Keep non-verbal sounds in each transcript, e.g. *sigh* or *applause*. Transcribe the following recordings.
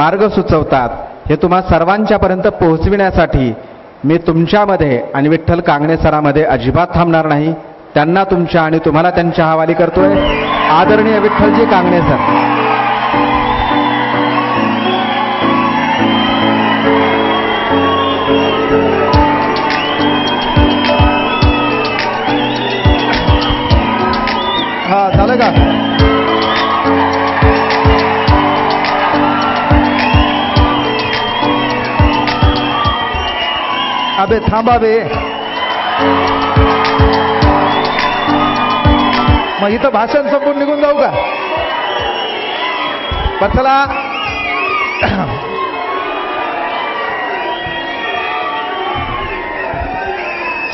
मार्ग सुचवतात हे तुम्हा सर्वांच्यापर्यंत पोहोचविण्यासाठी मी तुमच्यामध्ये आणि विठ्ठल कांगणे सरामध्ये अजिबात थांबणार नाही. त्यांना तुमच्या आणि तुम्हाला त्यांच्या हवाली करतोय. आदरणीय विठ्ठलजी कांगणे सर हा झालं का? अबे थांबा बे. मग इथं भाषण संपून निघून जाऊ का? पण चला.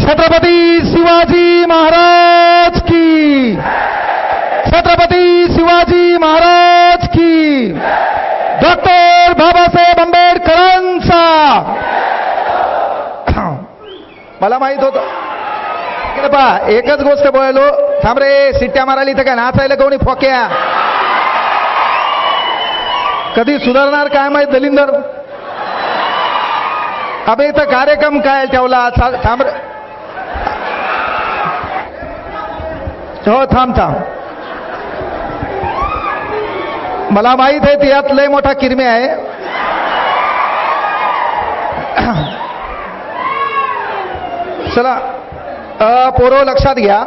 छत्रपती शिवाजी महाराज की. छत्रपती शिवाजी महाराज की डॉक्टर बाबासाहेब आंबेडकरांचा मला माहीत होत. पहा एकच गोष्ट बोललो. थांब रे सिट्ट्या मारायला इथं काय नाचायला कोणी फोक्या? कधी सुधारणार काय माहीत दलिंदर? अबे इथं कार्यक्रम काय ठेवला? थांब रे. हो थांब थांब. मला माहीत आहे ते यात लय मोठा किरमी आहे. चला पोरो लक्षात घ्या.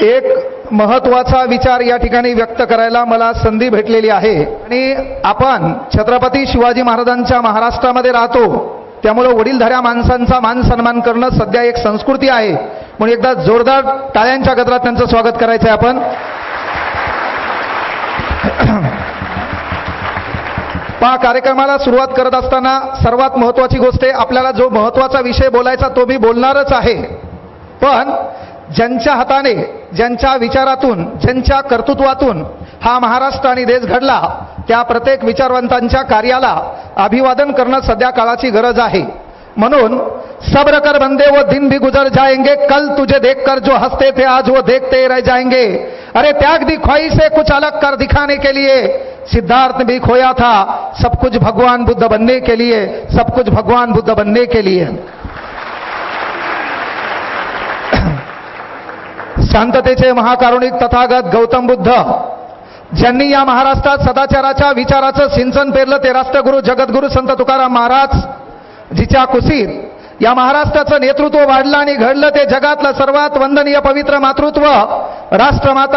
एक महत्त्वाचा विचार या ठिकाणी व्यक्त करायला मला संधी भेटलेली आहे. आणि आपण छत्रपती शिवाजी महाराजांच्या महाराष्ट्रामध्ये राहतो. त्यामुळं वडीलधाऱ्या माणसांचा मान सन्मान करणं सध्या एक संस्कृती आहे. म्हणून एकदा जोरदार टाळ्यांच्या गजरात त्यांचं स्वागत करायचं आहे आपण. पहा कार्यक्रमाला सुरुवात करत असताना सर्वात महत्वाची गोष्ट आहे आपल्याला जो महत्त्वाचा विषय बोलायचा तो मी बोलणारच आहे. पण ज्यांच्या हाताने ज्यांच्या विचारातून ज्यांच्या कर्तृत्वातून हा महाराष्ट्र आणि देश घडला त्या प्रत्येक विचारवंतांच्या कार्याला अभिवादन करणं सध्या काळाची गरज आहे. म्हणून सब्र कर बंदे वो दिन भी गुजर जाएंगे कल तुझे देखकर जो हंसते थे आज वो देखते रह जाएंगे. अरे त्याग दी से कुछ अलग कर दिखाने के लिए. सिद्धार्थ भी खोया था सब कुछ भगवान बुद्ध बनने के लिए सब कुछ भगवान बुद्ध बनने के लिए। *clears throat* शांततेचे महाकारुणिक तथागत गौतम बुद्ध ज्यांनी या महाराष्ट्रात सदाचाराच्या विचाराचं सिंचन पेरलं ते राष्ट्रगुरु जगद्गुरु संत तुकाराम महाराज जिच्या कुशीत या महाराष्ट्राचं नेतृत्व वाढलं आणि घडलं ते जगातलं सर्वात वंदनीय पवित्र मातृत्व राष्ट्रमाता